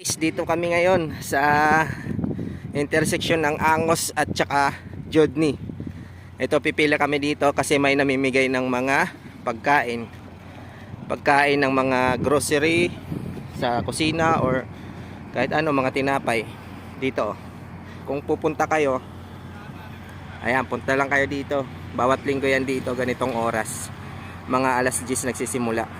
Guys, dito kami ngayon sa intersection ng Angos at saka Jodni. Ito pipila kami dito kasi may namimigay ng mga pagkain. Pagkain ng mga grocery sa kusina or kahit ano mga tinapay dito. Kung pupunta kayo, ayan, punta lang kayo dito. Bawat linggo yan dito, ganitong oras. Mga alas 10 nagsisimula.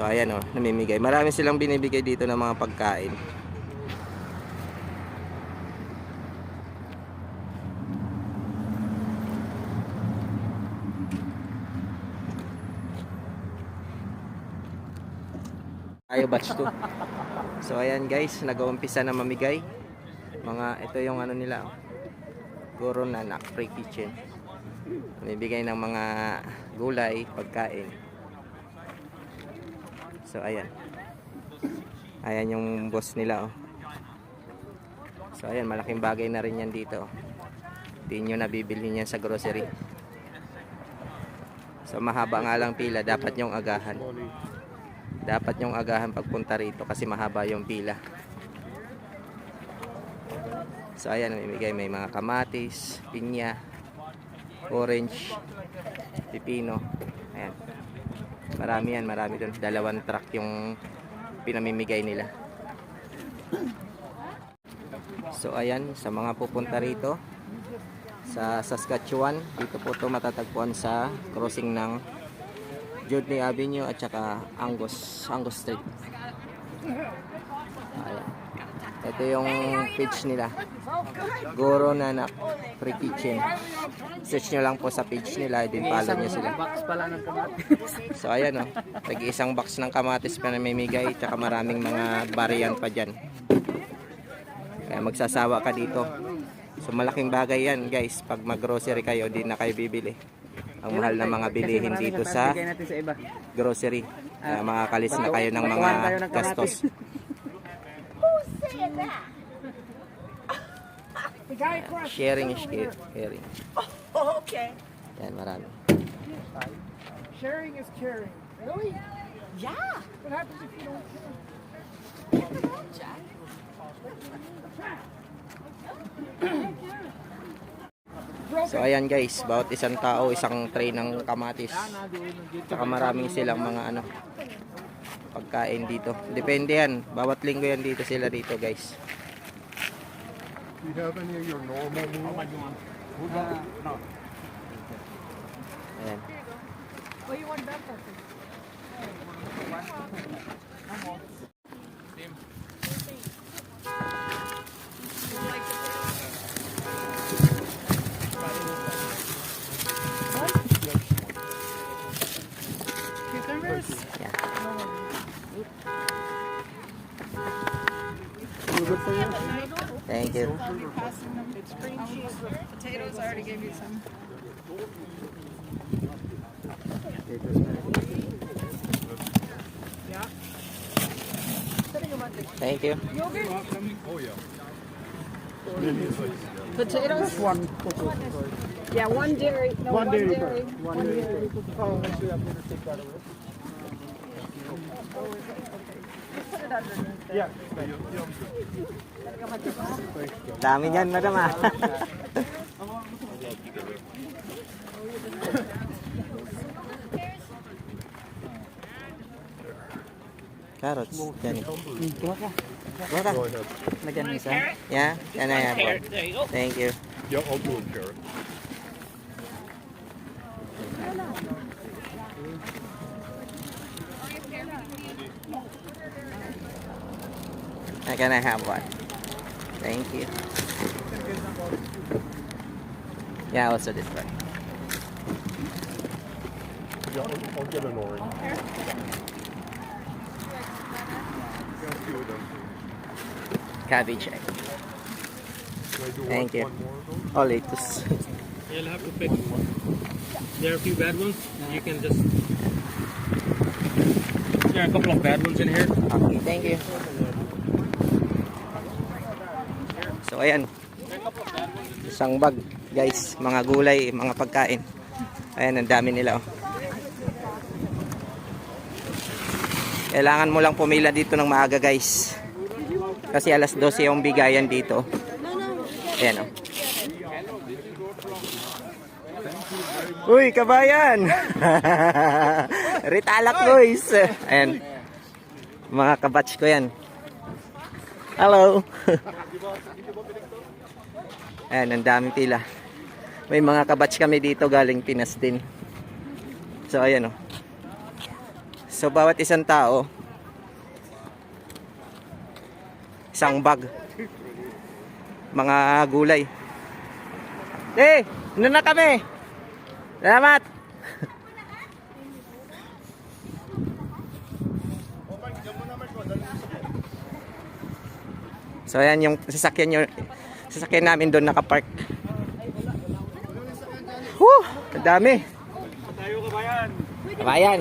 So ayan oh, namimigay. Marami silang binibigay dito ng mga pagkain. Tayo batch 2. So ayan guys, nag-uumpisa na mamigay. Mga ito yung ano nila. oh. Guro na na free kitchen. Namibigay ng mga gulay, pagkain. So ayan. Ayan yung boss nila oh. So ayan, malaking bagay na rin yan dito. Hindi nyo nabibili yan sa grocery. So mahaba nga lang pila, dapat yung agahan. Dapat yung agahan pagpunta rito kasi mahaba yung pila. So ayan, namimigay may mga kamatis, pinya, orange, pipino. Ayan. Marami yan, marami doon. Dalawang truck yung pinamimigay nila. So ayan, sa mga pupunta rito sa Saskatchewan, dito po to matatagpuan sa crossing ng Jodney Avenue at saka Angus, Angus Street. Ayan. Ito yung page nila. Goro Nanak Free Kitchen. Search nyo lang po sa page nila, din follow nyo sila. box pala ng kamatis. So ayan o, tag isang box ng kamatis pa na mamimigay tsaka maraming mga variant pa dyan. Kaya magsasawa ka dito. So malaking bagay yan guys, pag mag-grocery kayo, di na kayo bibili. Ang mahal na mga bilihin dito sa grocery. Kaya makakalis na kayo ng mga gastos. The guy across. Sharing is ca- caring. Oh, okay. Yan, marami. Sharing is caring. Really? Yeah. What happens if you don't care? So ayan guys, bawat isang tao, isang tray ng kamatis. Tsaka maraming silang mga ano pagkain dito. Depende yan. Bawat linggo yan dito sila dito guys. Do you have any of your normal meals? Ayan. Oh, you want that person? Thank you. I'll be passing them. It's cream cheese with potatoes. I already gave you some. Thank you. Yogurt? Oh. Potatoes? One. Yeah, one dairy. No, One one, dairy dairy. first. One dairy. Oh, actually, I'm gonna take that away. Dami niyan, madam ah. Carrots. Yan. Kuha ka. Kuha ka. Lagyan mo isa. Yeah, yan na yan. Thank you. Yeah, I'll do a carrot. I can I have one? Thank you. Yeah, also this one. Yeah, I'll, I'll get an orange. Yeah, a few them. Cabbage egg. Can I do Thank you. one? Oh, lettuce. You'll have to pick. There are a few bad ones. You can just. There are a couple of bad ones in here. Okay, thank you. So, ayan. Isang bag, guys. Mga gulay, mga pagkain. Ayan, ang dami nila, oh. Kailangan mo lang pumila dito ng maaga guys. Kasi alas 12 yung bigayan dito. Ayan o. Uy, kabayan! Ritalak boys! Ayan. Mga kabatch ko yan. Hello! Ayan, ang daming pila. May mga kabatch kami dito galing Pinas din. So, ayan o. So, bawat isang tao, isang bag. Mga gulay. Eh, ano na kami? Salamat! So ayan yung sasakyan nyo, sasakyan namin doon nakapark. Whew, ang dami. Kabayan.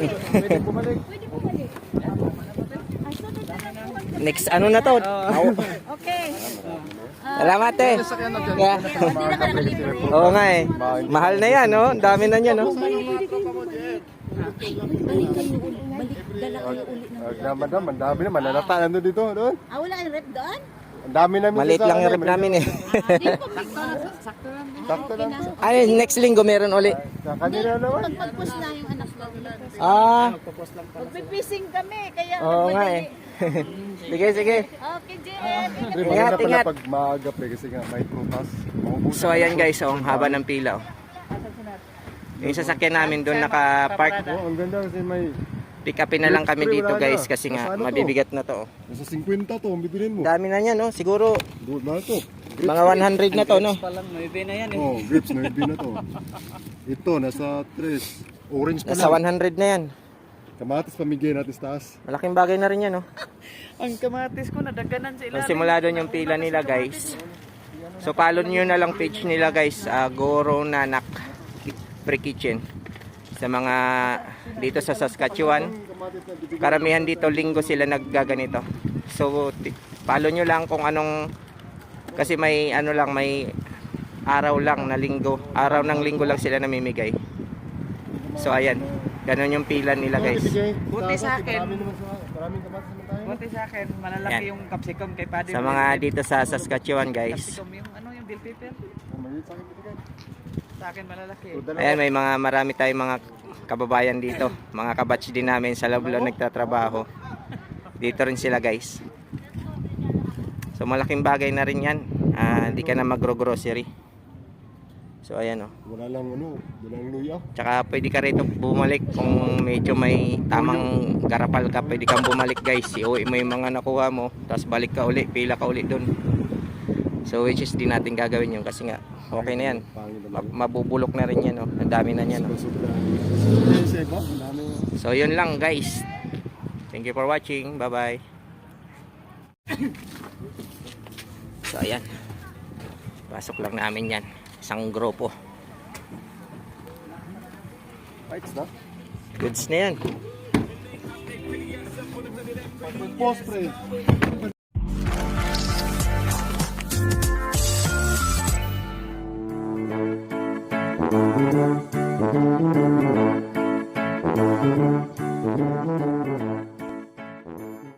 Next ano na to? Okay. Salamat eh. Yeah. Oo nga eh. Mahal na yan, no? Ang dami na niya, no? Uh, madam, ang dami naman. Nalata nandun dito. Doon. Ah, wala yung rep doon? Ang dami namin. Maliit lang yung rep namin eh. Sakto lang. Sakto lang. Ay, next linggo meron uli. Sa kanila naman. Pag mag-post na yung anak ko. Ah, Magpipising kami, kaya oo nga eh. sige, sige. Okay, Jen. Ingat, ingat. pag maagap eh. Kasi nga may prutas. So ayan guys, oh, ang haba ng pila oh. Yung sasakyan namin doon naka-park. Oh, ang ganda kasi may... Pick upin na lang kami Pre, dito guys kasi nga mabibigat na to. Nasa 50 to. Ang bibilin mo. Dami na niya no, siguro Doon na to. mga 100 na to no. Pa lang, na yan eh. Oh, grips na na to. Ito, nasa 3. Orange pa Nasa lang. 100 na yan. Kamatis pamigay natin sa taas. Malaking bagay na rin yan no. Ang kamatis ko, nadaganan sa ilalim. simula doon yung pila nila guys. So follow nyo na lang page nila guys, ah, Goro Nanak Free Kitchen. Sa mga dito sa Saskatchewan, karamihan dito linggo sila naggaganito. So follow nyo lang kung anong kasi may ano lang may araw lang na linggo, araw ng linggo lang sila namimigay. So ayan, ganun yung pila nila guys. Buti sa akin. Buti sa akin, malalaki Yan. yung capsicum kay Padre. Sa mga dito sa Saskatchewan guys. Capsicum yung ano, yung bell pepper. Sa akin bibigay. Sa akin malalaki. Ayan, may mga marami tayong mga kababayan dito. Mga kabatch din namin sa Lablo nagtatrabaho. Dito rin sila guys. So malaking bagay na rin yan. Ah, Hindi ka na magro-grocery. So ayan oh. Wala lang ano, wala lang luya. Tsaka pwede ka rito bumalik kung medyo may tamang garapal ka. Pwede kang bumalik guys. Iuwi mo yung mga nakuha mo. Tapos balik ka uli. Pila ka uli dun. So which is di natin gagawin yun kasi nga okay na yan. Mabubulok na rin yan oh. Ang dami na yan oh. So yun lang guys. Thank you for watching. Bye bye. so ayan. Pasok lang namin yan. Isang grupo. Goods na yan. Post.